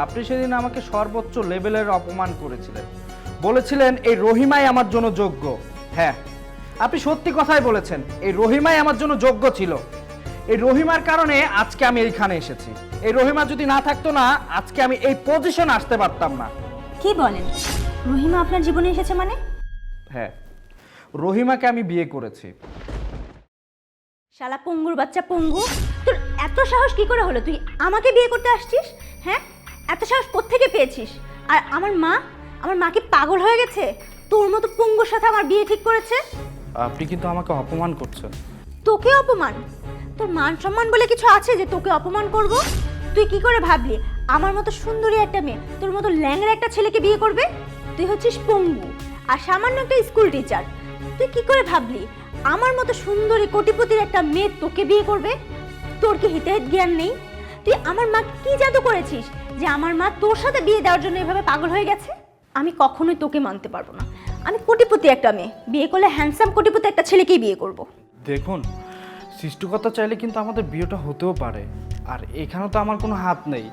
আপনি সেদিন আমাকে সর্বোচ্চ লেভেলের অপমান করেছিলেন। বলেছিলেন এই রহিমাই আমার জন্য যোগ্য। হ্যাঁ আপনি সত্যি কথাই বলেছেন এই রহিমাই আমার জন্য যোগ্য ছিল। এই রহিমার কারণে আজকে আমি এইখানে এসেছি। এই রহিমা যদি না থাকতো না আজকে আমি এই পজিশন আসতে পারতাম না। কি বলেন? রহিমা আপনার জীবনে এসেছে মানে? হ্যাঁ রহিমাকে আমি বিয়ে করেছি। শালা পঙ্গুর বাচ্চা পঙ্গু তোর এত সাহস কি করে হলো? তুই আমাকে বিয়ে করতে আসছিস? হ্যাঁ? এত সাহস কোত্থেকে পেয়েছিস? আর আমার মা? আমার মা কি পাগল হয়ে গেছে? তোর মতো পঙ্গুর সাথে আমার বিয়ে ঠিক করেছে? আপনি কিন্তু আমাকে অপমান করছেন। তোকে অপমান? তোর মান সম্মান বলে কিছু আছে যে তোকে অপমান করব? তুই কি করে ভাবলি? আমার মতো সুন্দরী একটা মেয়ে তোর মতো ল্যাংড়া একটা ছেলেকে বিয়ে করবে? তুই হচ্ছিস পঙ্গু আর সামান্য একটা স্কুল টিচার তুই কি করে ভাবলি? আমার মতো সুন্দরী কোটিপতির একটা মেয়ে তোকে বিয়ে করবে? তোর কি হিতাহিত জ্ঞান নেই? তুই আমার মা কি জাদু করেছিস? যে আমার মা তোর সাথে বিয়ে দেওয়ার জন্য এভাবে পাগল হয়ে গেছে? আমি কখনোই তোকে মানতে পারব না। আমি কোটিপতি একটা মেয়ে। বিয়ে করলে হ্যান্ডসাম কোটিপতি একটা ছেলেকেই বিয়ে করব। দেখুন সৃষ্টিকর্তা চাইলে কিন্তু আমাদের বিয়েটা হতেও পারে। আর এখানে তো আমার কোনো হাত নেই।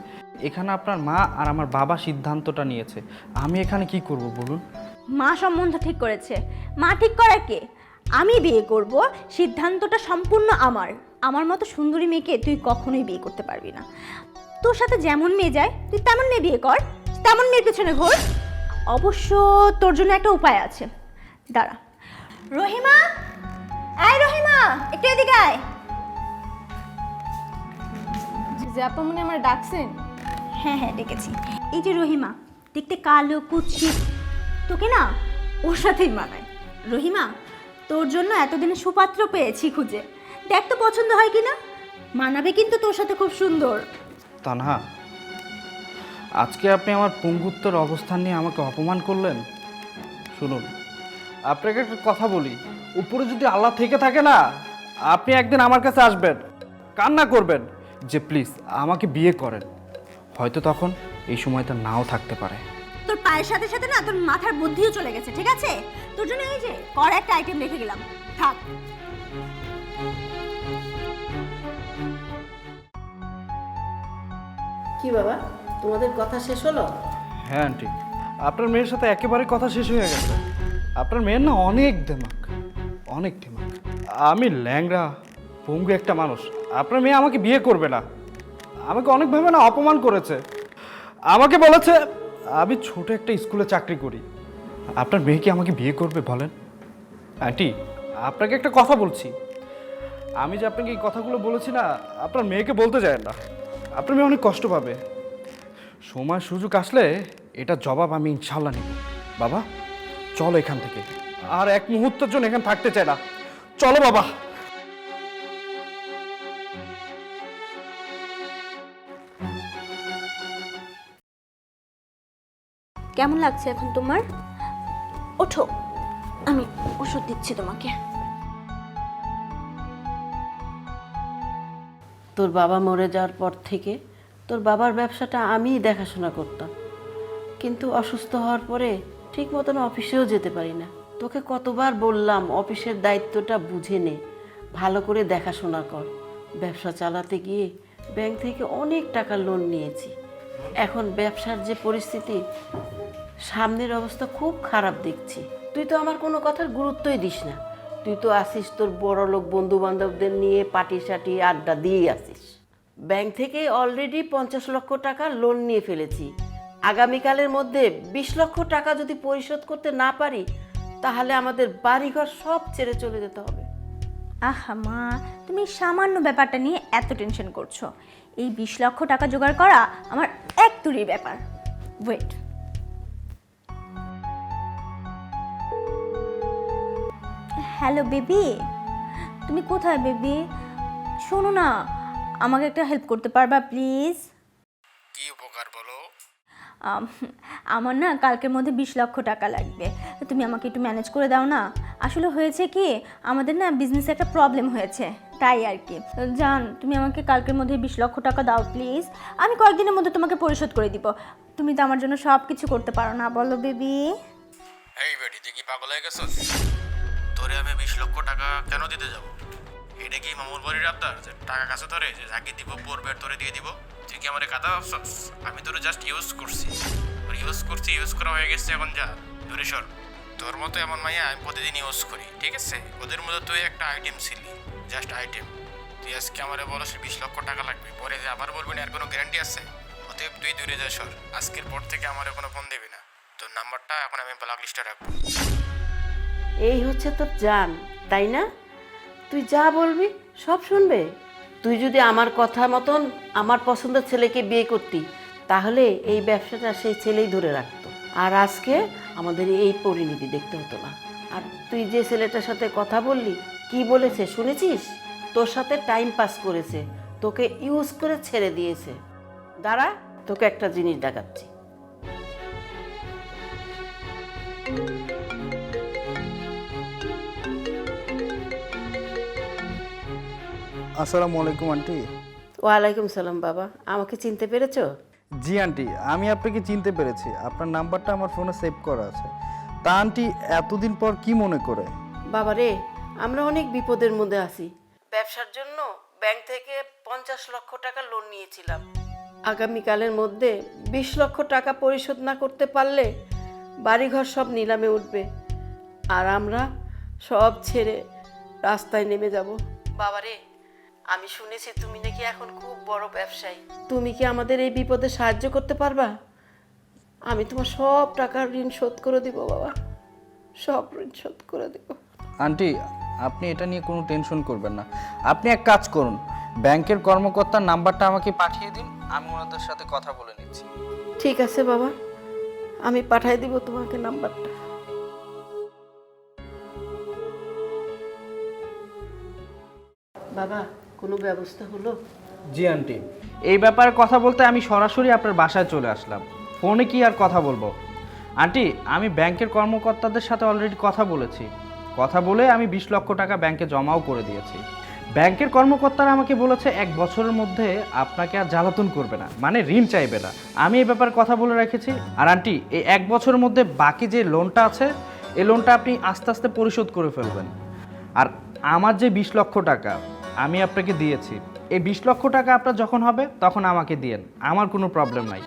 এখানে আপনার মা আর আমার বাবা সিদ্ধান্তটা নিয়েছে। আমি এখানে কি করব বলুন? মা সম্বন্ধ ঠিক করেছে। মা ঠিক করা কে? আমি বিয়ে করব সিদ্ধান্তটা সম্পূর্ণ আমার। আমার মতো সুন্দরী মেয়েকে তুই কখনোই বিয়ে করতে পারবি না। তোর সাথে যেমন মেয়ে যায় তুই তেমন মেয়ে বিয়ে কর তেমন মেয়ের পেছনে ঘোর। অবশ্য তোর জন্য একটা উপায় আছে। দাঁড়া। রহিমা? আয় রহিমা একটু এদিকে আয়। যে আপা মনে আমার ডাকছেন? হ্যাঁ হ্যাঁ ডেকেছি। এই যে রহিমা দেখতে কালো কুৎসিত। তোকে না ওর সাথেই মানায়। রহিমা তোর জন্য এতদিনে সুপাত্র পেয়েছি খুঁজে। দেখ তো পছন্দ হয় কি না মানাবে কিন্তু তোর সাথে খুব সুন্দর। তানহা, আজকে আপনি আমার পঙ্গুত্বর অবস্থান নিয়ে আমাকে অপমান করলেন? শুনুন, আপনাকে একটা কথা বলি, উপরে যদি আল্লাহ থেকে থাকে না, আপনি একদিন আমার কাছে আসবেন, কান্না করবেন যে প্লিজ আমাকে বিয়ে করেন। হয়তো তখন এই সময়টা নাও থাকতে পারে। তোর পায়ের সাথে সাথে না তোর মাথার বুদ্ধিও চলে গেছে, ঠিক আছে? তোর জন্য এই যে কর একটা আইটেম রেখে গেলাম। থাক। কি বাবা, তোমাদের কথা শেষ হলো? হ্যাঁ আন্টি। আপনার মেয়ের সাথে একেবারে কথা শেষ হয়ে গেছে। আপনার মেয়ের না অনেক দেমাক অনেক দেমাক আমি ল্যাংড়া, পঙ্গু একটা মানুষ। আপনার মেয়ে আমাকে বিয়ে করবে না। আমাকে অনেকভাবে না অপমান করেছে। আমাকে বলেছে, আমি ছোট একটা স্কুলে চাকরি করি। আপনার মেয়ে কি আমাকে বিয়ে করবে বলেন? আন্টি, আপনাকে একটা কথা বলছি। আমি যে আপনাকে এই কথাগুলো বলেছি না, আপনার মেয়েকে বলতে যায় না। আপনার মেয়ে অনেক কষ্ট পাবে। সময় সুযোগ আসলে এটা জবাব আমি ইনশাল্লাহ নিব। বাবা, চলো এখান থেকে। আর এক মুহূর্তের জন্য এখানে থাকতে চাই না। চলো বাবা। কেমন লাগছে এখন তোমার? ওঠো, আমি ওষুধ দিচ্ছি তোমাকে। তোর বাবা মরে যাওয়ার পর থেকে তোর বাবার ব্যবসাটা আমিই দেখাশোনা করতাম। কিন্তু অসুস্থ হওয়ার পরে ঠিক মতন অফিসেও যেতে পারি না। তোকে কতবার বললাম, অফিসের দায়িত্বটা বুঝে নে, ভালো করে দেখাশোনা কর। ব্যবসা চালাতে গিয়ে ব্যাংক থেকে অনেক টাকা লোন নিয়েছি। এখন ব্যবসার যে পরিস্থিতি, সামনের অবস্থা খুব খারাপ দেখছি। তুই তো আমার কোনো কথার গুরুত্বই দিস না। তুই তো আসিস তোর বড় লোক বন্ধু বান্ধবদের নিয়ে পাটি সাটি আড্ডা দিয়েই আসিস। ব্যাংক থেকে অলরেডি পঞ্চাশ লক্ষ টাকা লোন নিয়ে ফেলেছি। আগামীকালের মধ্যে বিশ লক্ষ টাকা যদি পরিশোধ করতে না পারি, তাহলে আমাদের বাড়িঘর সব ছেড়ে চলে যেতে হবে। আহা মা, তুমি সামান্য ব্যাপারটা নিয়ে এত টেনশন করছ। এই বিশ লক্ষ টাকা জোগাড় করা আমার এক তুরির ব্যাপার। Wait hello baby? তুমি কোথায় বেবি? শোনো না আমাকে একটা হেল্প করতে পারবা প্লিজ? কি উপকার বলো? আমার না কালকের মধ্যে বিশ লক্ষ টাকা লাগবে। তুমি আমাকে একটু ম্যানেজ করে দাও না। আসলে হয়েছে কি আমাদের না বিজনেসে একটা প্রবলেম হয়েছে তাই আর কি। জান তুমি আমাকে কালকের মধ্যে বিশ লক্ষ টাকা দাও প্লিজ। আমি কয়েকদিনের মধ্যে তোমাকে পরিশোধ করে দিব। তুমি তো আমার জন্য সব কিছু করতে পারো না বলো বেবি। এই বেটি তুই কি পাগল হয়ে গেছিস? কেন দিতে যাব? এটা কি মামুর বাড়ির আবদার যে টাকা কাছে ধরে যে যাকে দিব পড়বে তোরে দিয়ে দিব? তুই কি আমার কাদা ভাবছস? আমি তোরে জাস্ট ইউজ করছি। ইউজ করছি ইউজ করা হয়ে গেছে এখন যা। দূরে সর। তোর মতো এমন মাইয়া আমি প্রতিদিন ইউজ করি, ঠিক আছে? ওদের মধ্যে তুই একটা আইটেম ছিলি জাস্ট আইটেম তুই আজকে আমারে বলস বিশ লক্ষ টাকা লাগবে, পরে যে আবার বলবি না, আর কোনো গ্যারান্টি আছে? অতএব তুই দূরে যা সর। আজকের পর থেকে আমার কোনো ফোন দিবি না। তোর নাম্বারটা এখন আমি ব্লক লিস্টে রাখব। এই হচ্ছে তোর জান, তাই না? তুই যা বলবি, সব শুনবে। তুই যদি আমার কথা মতন আমার পছন্দের ছেলেকে বিয়ে করতি, তাহলে এই ব্যবসাটা সেই ছেলেই ধরে রাখতো। আর আজকে আমাদের এই পরিণতি দেখতে হতো না। আর তুই যে ছেলেটার সাথে কথা বললি, কি বলেছে শুনেছিস? তোর সাথে টাইম পাস করেছে, তোকে ইউজ করে ছেড়ে দিয়েছে। দাঁড়া, তোকে একটা জিনিস দেখাচ্ছি। আসসালামু আলাইকুম আন্টি। ওয়ালাইকুম সালাম বাবা। আমাকে চিনতে পেরেছ? জি আন্টি আমি আপনাকে চিনতে পেরেছি। আপনার নাম্বারটা আমার ফোনে সেভ করা আছে। তা আন্টি এতদিন পর কি মনে করে? বাবা রে আমরা অনেক বিপদের মধ্যে আছি। ব্যবসার জন্য ব্যাংক থেকে পঞ্চাশ লক্ষ টাকা লোন নিয়েছিলাম। আগামীকালের মধ্যে বিশ লক্ষ টাকা পরিশোধ না করতে পারলে বাড়িঘর সব নিলামে উঠবে। আর আমরা সব ছেড়ে রাস্তায় নেমে যাব। বাবা রে আমি শুনেছি তুমি নাকি এখন খুব বড় ব্যবসায়ী। তুমি কি আমাদের এই বিপদে সাহায্য করতে পারবা? আমি তোমার সব টাকার ঋণ শোধ করে দিব বাবা। সব ঋণ শোধ করে দিব। আন্টি আপনি এটা নিয়ে কোনো টেনশন করবেন না। আপনি এক কাজ করুন ব্যাংকের কর্মকর্তার নাম্বারটা আমাকে পাঠিয়ে দিন আমি ওনাদের সাথে কথা বলে নিচ্ছি। ঠিক আছে বাবা। আমি পাঠিয়ে দিব তোমাকে নাম্বারটা। বাবা কোনো ব্যবস্থা হলো? জি, আন্টি। এই ব্যাপারে কথা বলতে আমি সরাসরি আপনার বাসায় চলে আসলাম। ফোনে কি আর কথা বলব? আন্টি, আমি ব্যাংকের কর্মকর্তাদের সাথে অলরেডি কথা বলেছি। কথা বলে আমি বিশ লক্ষ টাকা ব্যাংকে জমাও করে দিয়েছি। ব্যাংকের কর্মকর্তারা আমাকে বলেছে, এক বছরের মধ্যে আপনাকে আর জ্বালাতন করবে না। মানে ঋণ চাইবে না। আমি এই ব্যাপারে কথা বলে রেখেছি। আর আন্টি, এই এক বছরের মধ্যে বাকি যে লোনটা আছে, এই লোনটা আপনি আস্তে আস্তে পরিশোধ করে ফেলবেন। আর আমার যে বিশ লক্ষ টাকা আমি আপনাকে দিয়েছি। এই বিশ লক্ষ টাকা আপনার যখন হবে, তখন আমাকে দিয়েন। আমার কোনো প্রবলেম নাই।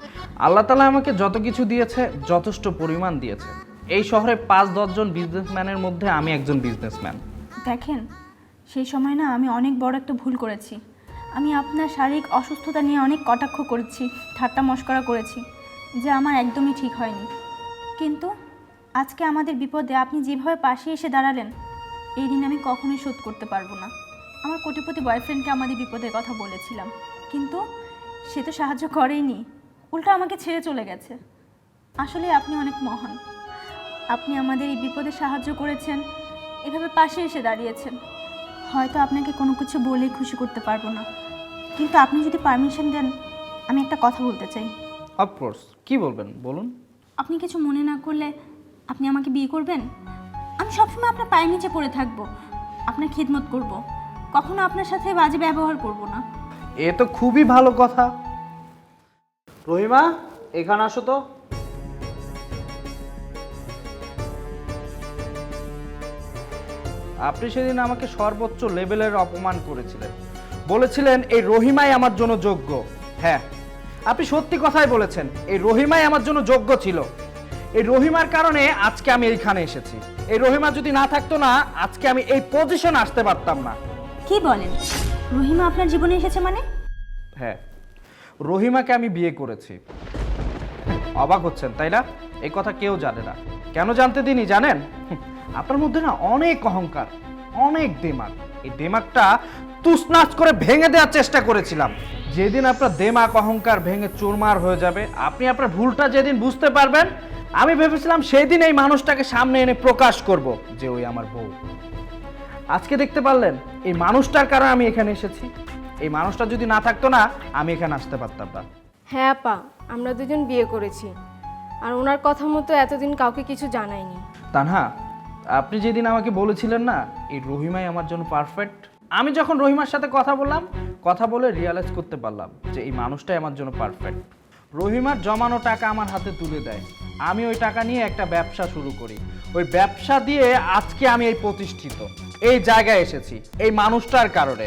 আল্লাহ তালা আমাকে যত কিছু দিয়েছে, যথেষ্ট পরিমাণ দিয়েছে। এই শহরে পাঁচ দশজন বিজনেসম্যানের মধ্যে আমি একজন বিজনেসম্যান দেখেন, সেই সময় না আমি অনেক বড় একটা ভুল করেছি। আমি আপনার শারীরিক অসুস্থতা নিয়ে অনেক কটাক্ষ করেছি, ঠাট্টা মস্করা করেছি, যে আমার একদমই ঠিক হয়নি। কিন্তু আজকে আমাদের বিপদে আপনি যেভাবে পাশে এসে দাঁড়ালেন, এই ঋণ আমি কখনোই শোধ করতে পারব না। আমার কোটিপতি বয়ফ্রেন্ডকে আমাদের বিপদের কথা বলেছিলাম। কিন্তু সে তো সাহায্য করেইনি। উল্টো আমাকে ছেড়ে চলে গেছে। আসলে আপনি অনেক মহান। আপনি আমাদের এই বিপদে সাহায্য করেছেন। এভাবে পাশে এসে দাঁড়িয়েছেন। হয়তো আপনাকে কোনো কিছু বলে খুশি করতে পারব না। কিন্তু আপনি যদি পারমিশন দেন আমি একটা কথা বলতে চাই। অফকোর্স কি বলবেন? বলুন। আপনি কিছু মনে না করলে আপনি আমাকে বিয়ে করবেন? আমি সবসময় আপনার পায়ের নিচে পড়ে থাকব। আপনার খিদমত করব। কখনো আপনার সাথে বাজে ব্যবহার করব না। এ তো খুবই ভালো কথা। রহিমা, এখানে আসো তো। আপনি সেদিন আমাকে সর্বোচ্চ লেভেলের অপমান করেছিলেন। বলেছিলেন, এই রহিমাই আমার জন্য যোগ্য। হ্যাঁ আপনি সত্যি কথাই বলেছেন, এই রহিমাই আমার জন্য যোগ্য ছিল। এই রহিমার কারণে আজকে আমি এইখানে এসেছি। এই রহিমা যদি না থাকতো না, আজকে আমি এই পজিশন আসতে পারতাম না। কি বলেন? রহিমা আপনার জীবনে এসেছে মানে? হ্যাঁ। রহিমাকে আমি বিয়ে করেছি। অবাক হচ্ছেন, তাই না? এই কথা কেউ জানে না। কেন জানতে দিনই জানেন? আপনার মধ্যে না অনেক অহংকার, অনেক দেমাগ এই দেমাগটা তুসনাচ করে ভেঙে দেওয়ার চেষ্টা করেছিলাম। যেদিন আপনার দেমাগ অহংকার ভেঙে চুরমার হয়ে যাবে, আপনি আপনার ভুলটা যেদিন বুঝতে পারবেন, আমি ভেবেছিলাম সেই দিন এই মানুষটাকে সামনে এনে প্রকাশ করব যে ওই আমার বউ। আজকে দেখতে পারলেন এই মানুষটার কারণে আমি এখানে এসেছি। এই মানুষটা যদি না থাকতো না আমি এখানে আসতে পারতাম না। হ্যাঁ আপা আমরা দুজন বিয়ে করেছি। আর ওনার কথা মতো এতদিন কাউকে কিছু জানাইনি। তানহা আপনি যেদিন আমাকে বলেছিলেন না এই রহিমাই আমার জন্য পারফেক্ট আমি যখন রহিমার সাথে কথা বললাম কথা বলে রিয়ালাইজ করতে পারলাম যে এই মানুষটাই আমার জন্য পারফেক্ট রহিমার জমানো টাকা আমার হাতে তুলে দেয়। আমি ওই টাকা নিয়ে একটা ব্যবসা শুরু করি। ওই ব্যবসা দিয়ে আজকে আমি এই প্রতিষ্ঠিত। এই জায়গায় এসেছি, এই মানুষটার কারণে।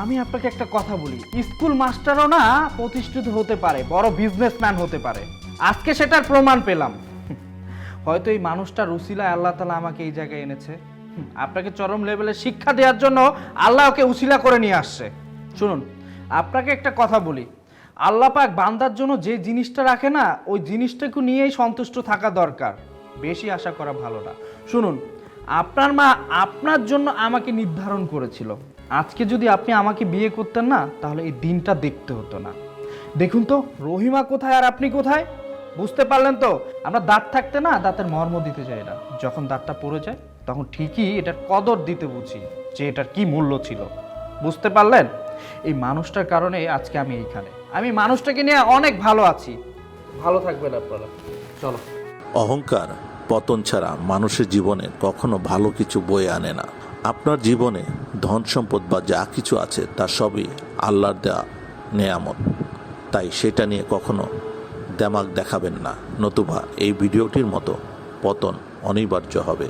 আমি আপনাকে একটা কথা বলি, স্কুল মাস্টারও না প্রতিষ্ঠিত হতে পারে, বড় বিজনেসম্যান হতে পারে। আজকে সেটার প্রমাণ পেলাম। হয়তো এই মানুষটার উসিলায় আল্লাহ তালা আমাকে এই জায়গায় এনেছে। আপনাকে চরম লেভেলে শিক্ষা দেওয়ার জন্য আল্লাহ ওকে উসিলা করে নিয়ে আসছে। শুনুন, আপনাকে একটা কথা বলি, আল্লাহ পাক বান্দার জন্য যে জিনিসটা রাখে না, ওই জিনিসটাকে নিয়েই সন্তুষ্ট থাকা দরকার। বেশি আশা করা ভালো না। শুনুন আপনার মা আপনার জন্য আমাকে নির্ধারণ করেছিল। আজকে যদি আপনি আমাকে বিয়ে করতেন না, তাহলে এই দিনটা দেখতে হতো না। দেখুন তো, রহিমা কোথায় আর আপনি কোথায়? বুঝতে পারলেন তো? আমরা দাঁত থাকতে না, দাঁতের মর্ম দিতে চাই না। যখন দাঁতটা পড়ে যায়, তখন ঠিকই এটার কদর দিতে বুঝি যে এটার কি মূল্য ছিল। বুঝতে পারলেন? এই মানুষটার কারণে আজকে আমি এইখানে। আমি মানুষটাকে নিয়ে অনেক ভালো আছি। ভালো থাকবেন আপনারা। চলো। অহংকার পতন ছাড়া মানুষের জীবনে কখনো ভালো কিছু বয়ে আনে না। আপনার জীবনে ধন সম্পদ বা যা কিছু আছে, তা সবই আল্লাহর দেয়া নেয়ামত। তাই সেটা নিয়ে কখনো দেমাগ দেখাবেন না। নতুবা এই ভিডিওটির মতো পতন অনিবার্য হবে।